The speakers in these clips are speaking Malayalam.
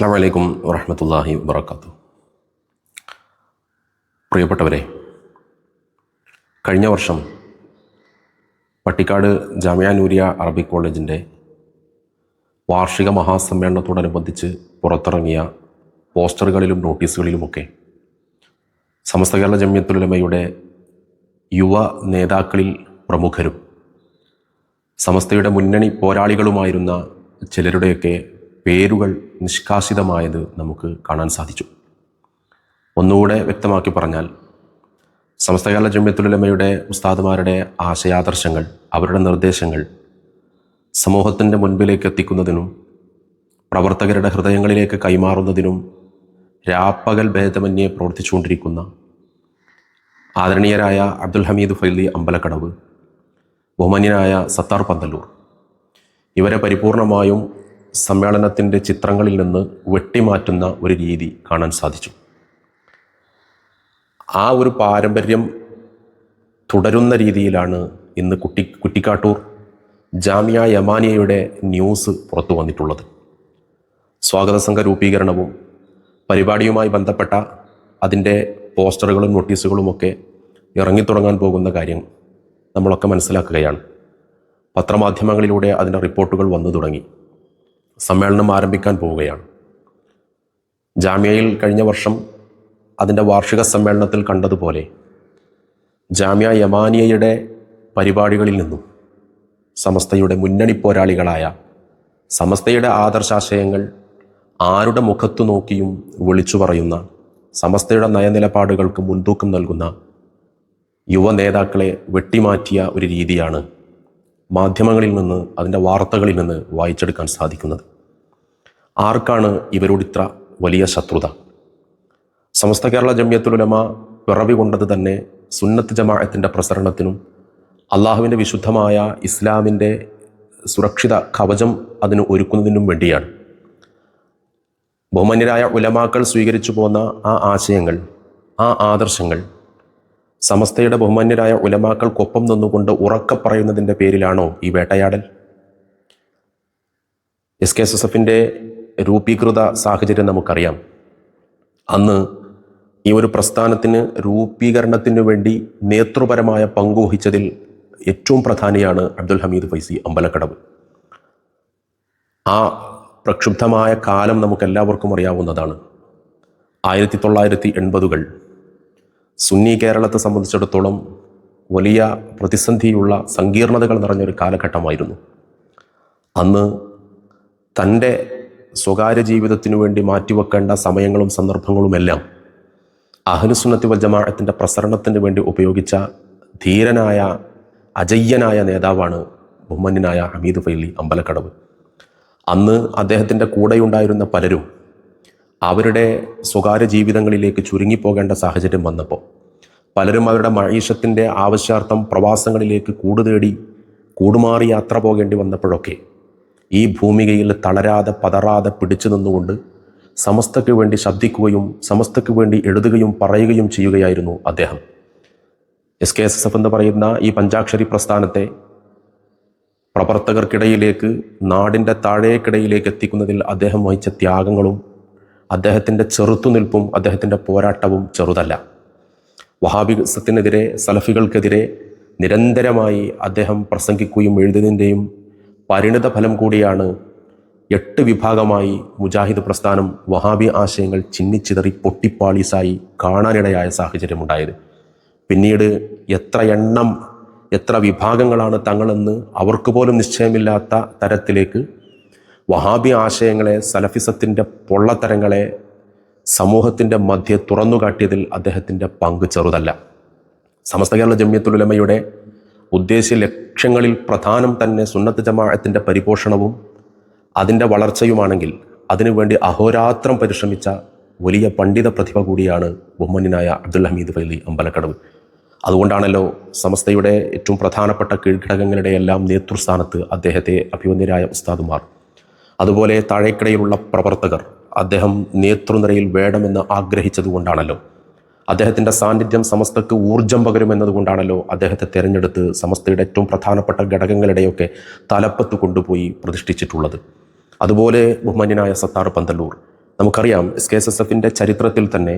അസ്സാം വലൈക്കും വറഹമത്തല്ലാഹി വാത്തു പ്രിയപ്പെട്ടവരെ കഴിഞ്ഞ വർഷം പട്ടിക്കാട് ജാമിയ നൂരിയ അറബിക് കോളേജിന്റെ വാർഷിക മഹാസമ്മേളനത്തോടനുബന്ധിച്ച് പുറത്തിറങ്ങിയ പോസ്റ്ററുകളിലും നോട്ടീസുകളിലുമൊക്കെ സമസ്ത കേരള ജമ്യത്തുലമയുടെ യുവ നേതാക്കളിൽ പ്രമുഖരും സമസ്തയുടെ മുന്നണി പോരാളികളുമായിരുന്ന ചിലരുടെയൊക്കെ പേരുകൾ നിഷ്കാസിതമായത് നമുക്ക് കാണാൻ സാധിച്ചു. ഒന്നുകൂടെ വ്യക്തമാക്കി പറഞ്ഞാൽ സമസ്ത കേരള ജമ്യത്തുലമയുടെ ഉസ്താദുമാരുടെ ആശയാദർശങ്ങൾ അവരുടെ നിർദ്ദേശങ്ങൾ സമൂഹത്തിന്റെ മുൻപിലേക്ക് എത്തിക്കുന്നതിനും പ്രവർത്തകരുടെ ഹൃദയങ്ങളിലേക്ക് കൈമാറുന്നതിനും രാപ്പകൽ ഭേദമന്യെ പ്രവർത്തിച്ചുകൊണ്ടിരിക്കുന്ന ആദരണീയരായ അബ്ദുൽ ഹമീദ് ഫൈലി അമ്പലക്കടവ് ബഹുമാന്യനായ സത്താർ പന്തല്ലൂർ. ഇവരെ പരിപൂർണമായും സമ്മേളനത്തിന്റെ ചിത്രങ്ങളിൽ നിന്ന് വെട്ടിമാറ്റുന്ന ഒരു രീതി കാണാൻ സാധിച്ചു. ആ ഒരു പാരമ്പര്യം തുടരുന്ന രീതിയിലാണ് ഇന്ന് കുട്ടി കുറ്റിക്കാട്ടൂർ ജാമിയ യമാനിയയുടെ ന്യൂസ് പുറത്തു വന്നിട്ടുള്ളത്. സ്വാഗത സംഘ രൂപീകരണവും പരിപാടിയുമായി ബന്ധപ്പെട്ട അതിന്റെ പോസ്റ്ററുകളും നോട്ടീസുകളുമൊക്കെ ഇറങ്ങിത്തുടങ്ങാൻ പോകുന്ന കാര്യം നമ്മളൊക്കെ മനസ്സിലാക്കുകയാണ്. പത്രമാധ്യമങ്ങളിലൂടെ അതിന്റെ റിപ്പോർട്ടുകൾ വന്നു തുടങ്ങി. സമ്മേളനം ആരംഭിക്കാൻ പോവുകയാണ്. ജാമ്യയിൽ കഴിഞ്ഞ വർഷം അതിന്റെ വാർഷിക സമ്മേളനത്തിൽ കണ്ടതുപോലെ ജാമ്യ യമാനിയയുടെ പരിപാടികളിൽ നിന്നും സമസ്തയുടെ മുന്നണി പോരാളികളായ സമസ്തയുടെ ആദർശാശയങ്ങൾ ആരുടെ മുഖത്തു നോക്കിയും വിളിച്ചു പറയുന്ന സമസ്തയുടെ നയനിലപാടുകൾക്ക് മുൻതൂക്കം നൽകുന്ന യുവ നേതാക്കളെ വെട്ടിമാറ്റിയ ഒരു രീതിയാണ് മാധ്യമങ്ങളിൽ നിന്ന് അതിന്റെ വാർത്തകളിൽ നിന്ന് വായിച്ചെടുക്കാൻ സാധിക്കുന്നത്. ആർക്കാണ് ഇവരോട് ഇത്ര വലിയ ശത്രുത? സമസ്ത കേരള ജമ്യത്തുലമ പിറവി കൊണ്ടത് തന്നെ സുന്നത്ത് ജമാഅത്തിന്റെ പ്രസരണത്തിനും അള്ളാഹുവിന്റെ വിശുദ്ധമായ ഇസ്ലാമിന്റെ സുരക്ഷിത കവചം അതിന് ഒരുക്കുന്നതിനും വേണ്ടിയാണ്. ബഹുമാന്യരായ ഉലമാക്കൾ സ്വീകരിച്ചു പോന്ന ആ ആശയങ്ങൾ ആ ആദർശങ്ങൾ സമസ്തയുടെ ബഹുമാന്യരായ ഉലമാക്കൾക്കൊപ്പം നിന്നുകൊണ്ട് ഉറക്ക പറയുന്നതിന്റെ പേരിലാണോ ഈ വേട്ടയാടൽ? എസ് കെ എസ് എസ് എഫിന്റെ രൂപീകൃത സാഹചര്യം നമുക്കറിയാം. അന്ന് ഈ ഒരു പ്രസ്ഥാനത്തിന് രൂപീകരണത്തിന് വേണ്ടി നേതൃപരമായ പങ്കുവഹിച്ചതിൽ ഏറ്റവും പ്രധാനിയാണ് അബ്ദുൽ ഹമീദ് ഫൈസി അമ്പലക്കടവ്. ആ പ്രക്ഷുബ്ധമായ കാലം നമുക്കെല്ലാവർക്കും അറിയാവുന്നതാണ്. ആയിരത്തി തൊള്ളായിരത്തി എൺപതുകൾ സുന്നി കേരളത്തെ സംബന്ധിച്ചിടത്തോളം വലിയ പ്രതിസന്ധിയുള്ള സങ്കീർണതകൾ നിറഞ്ഞൊരു കാലഘട്ടമായിരുന്നു. അന്ന് തന്റെ സ്വകാര്യ ജീവിതത്തിനു വേണ്ടി മാറ്റിവെക്കേണ്ട സമയങ്ങളും സന്ദർഭങ്ങളുമെല്ലാം അഹ്ലുസുന്നത്തി വൽ ജമാഅത്തിന്റെ പ്രസരണത്തിന് വേണ്ടി ഉപയോഗിച്ച ധീരനായ അജയ്യനായ നേതാവാണ് ബഹുമാന്യനായ ഹമീദ് ഫൈലി അമ്പലക്കടവ്. അന്ന് അദ്ദേഹത്തിന്റെ കൂടെയുണ്ടായിരുന്ന പലരും അവരുടെ സ്വകാര്യ ജീവിതങ്ങളിലേക്ക് ചുരുങ്ങിപ്പോകേണ്ട സാഹചര്യം വന്നപ്പോൾ പലരും അവരുടെ മഴീഷത്തിന്റെ ആവശ്യാർത്ഥം പ്രവാസങ്ങളിലേക്ക് കൂടുതേടി കൂടുമാറി യാത്ര പോകേണ്ടി വന്നപ്പോഴൊക്കെ ഈ ഭൂമികയിൽ തളരാതെ പതറാതെ പിടിച്ചു നിന്നുകൊണ്ട് സമസ്തയ്ക്ക് വേണ്ടി ശബ്ദിക്കുകയും സമസ്തയ്ക്ക് വേണ്ടി എഴുതുകയും പറയുകയും ചെയ്യുകയായിരുന്നു അദ്ദേഹം. S K S S F എന്ന് പറയുന്ന ഈ പഞ്ചാക്ഷരി പ്രസ്ഥാനത്തെ പ്രവർത്തകർക്കിടയിലേക്ക് നാടിന്റെ താഴേക്കിടയിലേക്ക് എത്തിക്കുന്നതിൽ അദ്ദേഹം വഹിച്ച ത്യാഗങ്ങളും അദ്ദേഹത്തിന്റെ ചെറുത്തുനിൽപ്പും അദ്ദേഹത്തിന്റെ പോരാട്ടവും ചെറുതല്ല. വഹാബിസത്തിനെതിരെ സലഫികൾക്കെതിരെ നിരന്തരമായി അദ്ദേഹം പ്രസംഗിക്കുകയും എഴുതുന്നതിന്റെയും പരിണിത ഫലം കൂടിയാണ് എട്ട് വിഭാഗമായി മുജാഹിദ് പ്രസ്ഥാനം വഹാബി ആശയങ്ങൾ ചിന്നിച്ചിതറി പൊട്ടിപ്പാളീസായി കാണാനിടയായ സാഹചര്യമുണ്ടായത്. പിന്നീട് എത്ര എണ്ണം എത്ര വിഭാഗങ്ങളാണ് തങ്ങളെന്ന് അവർക്ക് പോലും നിശ്ചയമില്ലാത്ത തരത്തിലേക്ക് വഹാബി ആശയങ്ങളെ സലഫിസത്തിന്റെ പൊള്ളത്തരങ്ങളെ സമൂഹത്തിന്റെ മധ്യെ തുറന്നുകാട്ടിയതിൽ അദ്ദേഹത്തിന്റെ പങ്ക് ചെറുതല്ല. സമസ്ത കേരള ജമ്യത്തുലമയുടെ ഉദ്ദേശ്യ ലക്ഷ്യങ്ങളിൽ പ്രധാനം തന്നെ സുന്നത്ത് ജമാഅത്തിന്റെ പരിപോഷണവും അതിന്റെ വളർച്ചയുമാണെങ്കിൽ അതിനുവേണ്ടി അഹോരാത്രം പരിശ്രമിച്ച വലിയ പണ്ഡിത പ്രതിഭ കൂടിയാണ് ബഹുമാന്യനായ അബ്ദുൽ ഹമീദ് ഫൈലി അമ്പലക്കടവ്. അതുകൊണ്ടാണല്ലോ സമസ്തയുടെ ഏറ്റവും പ്രധാനപ്പെട്ട കീഴ്ഘടകങ്ങളുടെ എല്ലാം നേതൃസ്ഥാനത്ത് അദ്ദേഹത്തെ അഭിമന്യരായ ഉസ്താദുമാർ. അതുപോലെ താഴേക്കിടയിലുള്ള പ്രവർത്തകർ അദ്ദേഹം നേതൃനിരയിൽ വേണമെന്ന് ആഗ്രഹിച്ചതുകൊണ്ടാണല്ലോ അദ്ദേഹത്തിന്റെ സാന്നിധ്യം സമസ്തക്ക് ഊർജം പകരുമെന്നതുകൊണ്ടാണല്ലോ അദ്ദേഹത്തെ തിരഞ്ഞെടുത്ത് സമസ്തയുടെ ഏറ്റവും പ്രധാനപ്പെട്ട ഘടകങ്ങളുടെയൊക്കെ തലപ്പത്ത് കൊണ്ടുപോയി പ്രതിഷ്ഠിച്ചിട്ടുള്ളത്. അതുപോലെ ബഹുമാന്യനായ സത്താർ പന്തല്ലൂർ നമുക്കറിയാം എസ് കെ എസ് എസ് എഫിന്റെ ചരിത്രത്തിൽ തന്നെ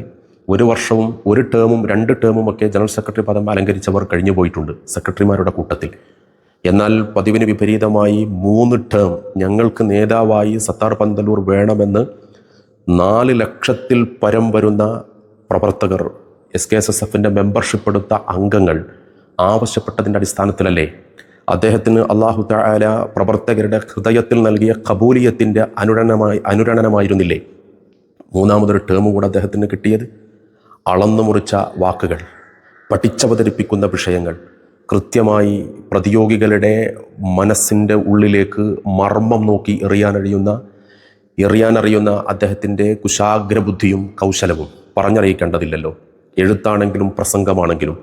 ഒരു വർഷവും ഒരു ടേമും രണ്ട് ടേമും ഒക്കെ ജനറൽ സെക്രട്ടറി പദം അലങ്കരിച്ചവർ കഴിഞ്ഞു പോയിട്ടുണ്ട് സെക്രട്ടറിമാരുടെ കൂട്ടത്തിൽ. എന്നാൽ പതിവിന് വിപരീതമായി മൂന്ന് ടേം ഞങ്ങൾക്ക് നേതാവായി സത്താർ പന്തല്ലൂർ വേണമെന്ന് നാല് ലക്ഷത്തിൽ പരം വരുന്ന പ്രവർത്തകർ എസ് കെ എസ് എസ് എഫിന്റെ മെമ്പർഷിപ്പ് എടുത്ത അംഗങ്ങൾ ആവശ്യപ്പെട്ടതിന്റെ അടിസ്ഥാനത്തിലല്ലേ? അദ്ദേഹത്തിന് അള്ളാഹു താല പ്രവർത്തകരുടെ ഹൃദയത്തിൽ നൽകിയ കബൂലിയത്തിന്റെ അനുരണമായി അനുരണനമായിരുന്നില്ലേ? മൂന്നാമതൊരു ടേം കൂടെ അദ്ദേഹത്തിന് കിട്ടിയത് അളന്നു മുറിച്ച വാക്കുകൾ പഠിച്ചവതരിപ്പിക്കുന്ന വിഷയങ്ങൾ കൃത്യമായി പ്രതിയോഗികളുടെ മനസ്സിന്റെ ഉള്ളിലേക്ക് മർമ്മം നോക്കി എറിയാനറിയുന്ന എറിയാനറിയുന്ന അദ്ദേഹത്തിന്റെ കുശാഗ്രബുദ്ധിയും കൗശലവും പറഞ്ഞറിയിക്കേണ്ടതില്ലല്ലോ. എഴുത്താണെങ്കിലും പ്രസംഗമാണെങ്കിലും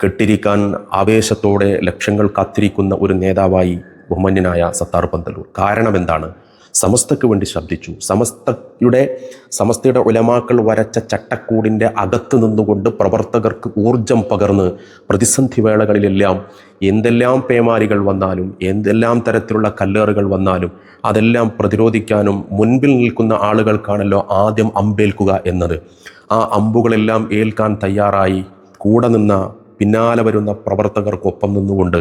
കെട്ടിരിക്കാൻ ആവേശത്തോടെ ലക്ഷ്യങ്ങൾ കാത്തിരിക്കുന്ന ഒരു നേതാവായി ബഹുമാന്യനായ സത്താർ പന്തലൂർ. കാരണം എന്താണ് സമസ്തക്ക് വേണ്ടി ശബ്ദിച്ചു. സമസ്തയുടെ സമസ്തയുടെ ഉലമാക്കൾ വരച്ച ചട്ടക്കൂടിന്റെ അകത്ത് നിന്നുകൊണ്ട് പ്രവർത്തകർക്ക് ഊർജം പകർന്ന് പ്രതിസന്ധി വേളകളിലെല്ലാം എന്തെല്ലാം പേമാരികൾ വന്നാലും എന്തെല്ലാം തരത്തിലുള്ള കല്ലേറുകൾ വന്നാലും അതെല്ലാം പ്രതിരോധിക്കാനും മുൻപിൽ നിൽക്കുന്ന ആളുകൾക്കാണല്ലോ ആദ്യം അമ്പേൽക്കുക എന്നത്. ആ അമ്പുകളെല്ലാം ഏൽക്കാൻ തയ്യാറായി കൂടെ നിന്ന പിന്നാലെ വരുന്ന പ്രവർത്തകർക്കൊപ്പം നിന്നുകൊണ്ട്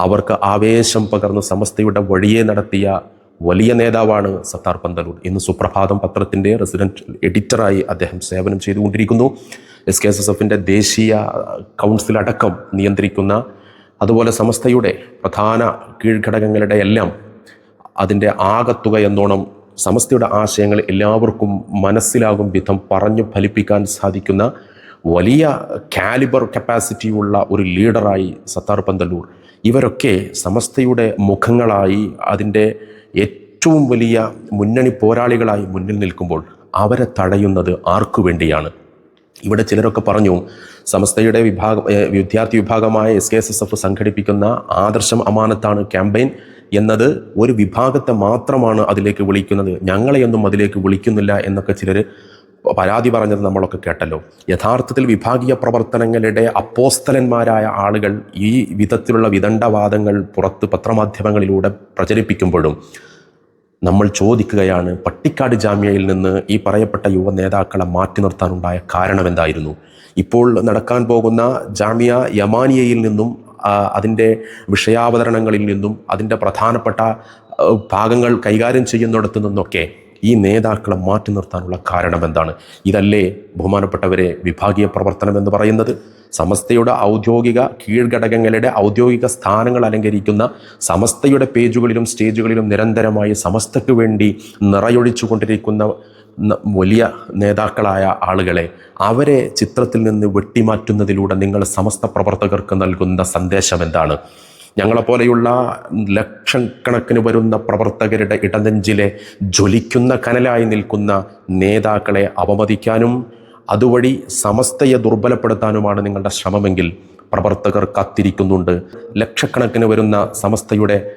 അവർക്ക് ആവേശം പകർന്ന് സമസ്തയുടെ വഴിയെ നടത്തിയ വലിയ നേതാവാണ് സത്താർ പന്തലൂർ. ഇന്ന് സുപ്രഭാതം പത്രത്തിന്റെ റെസിഡന്റ് എഡിറ്ററായി അദ്ദേഹം സേവനം ചെയ്തുകൊണ്ടിരിക്കുന്നു. എസ് കെ എസ് എസ് എഫിന്റെ ദേശീയ കൗൺസിൽ അടക്കം നിയന്ത്രിക്കുന്ന അതുപോലെ സമസ്തയുടെ പ്രധാന കീഴ്ഘടകങ്ങളുടെ എല്ലാം അതിന്റെ ആകത്തുക എന്നോണം സമസ്തയുടെ ആശയങ്ങൾ എല്ലാവർക്കും മനസ്സിലാകും വിധം പറഞ്ഞു ഫലിപ്പിക്കാൻ സാധിക്കുന്ന വലിയ കാലിബർ കപ്പാസിറ്റിയുള്ള ഒരു ലീഡറായി സത്താർ പന്തല്ലൂർ ഇവരൊക്കെ സമസ്തയുടെ മുഖങ്ങളായി അതിന്റെ ഏറ്റവും വലിയ മുന്നണി പോരാളികളായി മുന്നിൽ നിൽക്കുമ്പോൾ അവരെ തടയുന്നത് ആർക്കു വേണ്ടിയാണ്? ഇവിടെ ചിലരൊക്കെ പറഞ്ഞു സമസ്തയുടെ വിഭാഗം വിദ്യാർത്ഥി വിഭാഗമായ S K S S F സംഘടിപ്പിക്കുന്ന ആദർശം അമാനത്താണ് ക്യാമ്പയിൻ എന്നത് ഒരു വിഭാഗത്തെ മാത്രമാണ് അതിലേക്ക് വിളിക്കുന്നത്. ഞങ്ങളെയൊന്നും അതിലേക്ക് വിളിക്കുന്നില്ല എന്നൊക്കെ ചിലർ പരാതി പറഞ്ഞത് നമ്മളൊക്കെ കേട്ടല്ലോ. യഥാർത്ഥത്തിൽ വിഭാഗീയ പ്രവർത്തനങ്ങളുടെ അപ്പോസ്തലന്മാരായ ആളുകൾ ഈ വിധത്തിലുള്ള വിദണ്ഡവാദങ്ങൾ പുറത്ത് പത്രമാധ്യമങ്ങളിലൂടെ പ്രചരിപ്പിക്കുമ്പോഴും നമ്മൾ ചോദിക്കുകയാണ് പട്ടിക്കാട് ജാമ്യയിൽ നിന്ന് ഈ പറയപ്പെട്ട യുവ നേതാക്കളെ മാറ്റി നിർത്താനുണ്ടായ കാരണം എന്തായിരുന്നു? ഇപ്പോൾ നടക്കാൻ പോകുന്ന ജാമ്യ യമാനിയയിൽ നിന്നും അതിന്റെ വിഷയാവതരണങ്ങളിൽ നിന്നും അതിന്റെ പ്രധാനപ്പെട്ട ഭാഗങ്ങൾ കൈകാര്യം ചെയ്യുന്നിടത്തു നിന്നൊക്കെ ഈ നേതാക്കളെ മാറ്റി നിർത്താനുള്ള കാരണം എന്താണ്? ഇതല്ലേ ബഹുമാനപ്പെട്ടവരെ വിഭാഗീയ പ്രവർത്തനം എന്ന് പറയുന്നത്? സമസ്തയുടെ ഔദ്യോഗിക കീഴ്ഘടകങ്ങളുടെ ഔദ്യോഗിക സ്ഥാനങ്ങൾ അലങ്കരിക്കുന്ന സമസ്തയുടെ പേജുകളിലും സ്റ്റേജുകളിലും നിരന്തരമായി സമസ്തയ്ക്ക് വേണ്ടി നിറയൊഴിച്ചു കൊണ്ടിരിക്കുന്ന വലിയ നേതാക്കളായ ആളുകളെ അവരെ ചിത്രത്തിൽ നിന്ന് വെട്ടിമാറ്റുന്നതിലൂടെ നിങ്ങൾ സമസ്ത പ്രവർത്തകർക്ക് നൽകുന്ന സന്ദേശം എന്താണ്? ഞങ്ങളെപ്പോലെയുള്ള ലക്ഷക്കണക്കിന് വരുന്ന പ്രവർത്തകരുടെ ഇടനെഞ്ചിലെ ജ്വലിക്കുന്ന കനലായി നിൽക്കുന്ന നേതാക്കളെ അപമതിക്കാനും അതുവഴി സമസ്തയെ ദുർബലപ്പെടുത്താനുമാണ് നിങ്ങളുടെ ശ്രമമെങ്കിൽ പ്രവർത്തകർ കാത്തിരിക്കുന്നുണ്ട്. ലക്ഷക്കണക്കിന് വരുന്ന സമസ്തയുടെ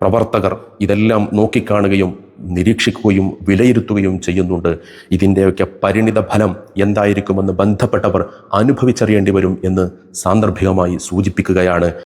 പ്രവർത്തകർ ഇതെല്ലാം നോക്കിക്കാണുകയും നിരീക്ഷിക്കുകയും വിലയിരുത്തുകയും ചെയ്യുന്നുണ്ട്. ഇതിന്റെയൊക്കെ പരിണിത ഫലം എന്തായിരിക്കുമെന്ന് ബന്ധപ്പെട്ടവർ അനുഭവിച്ചറിയേണ്ടി വരും എന്ന് സാന്ദർഭികമായി സൂചിപ്പിക്കുകയാണ്.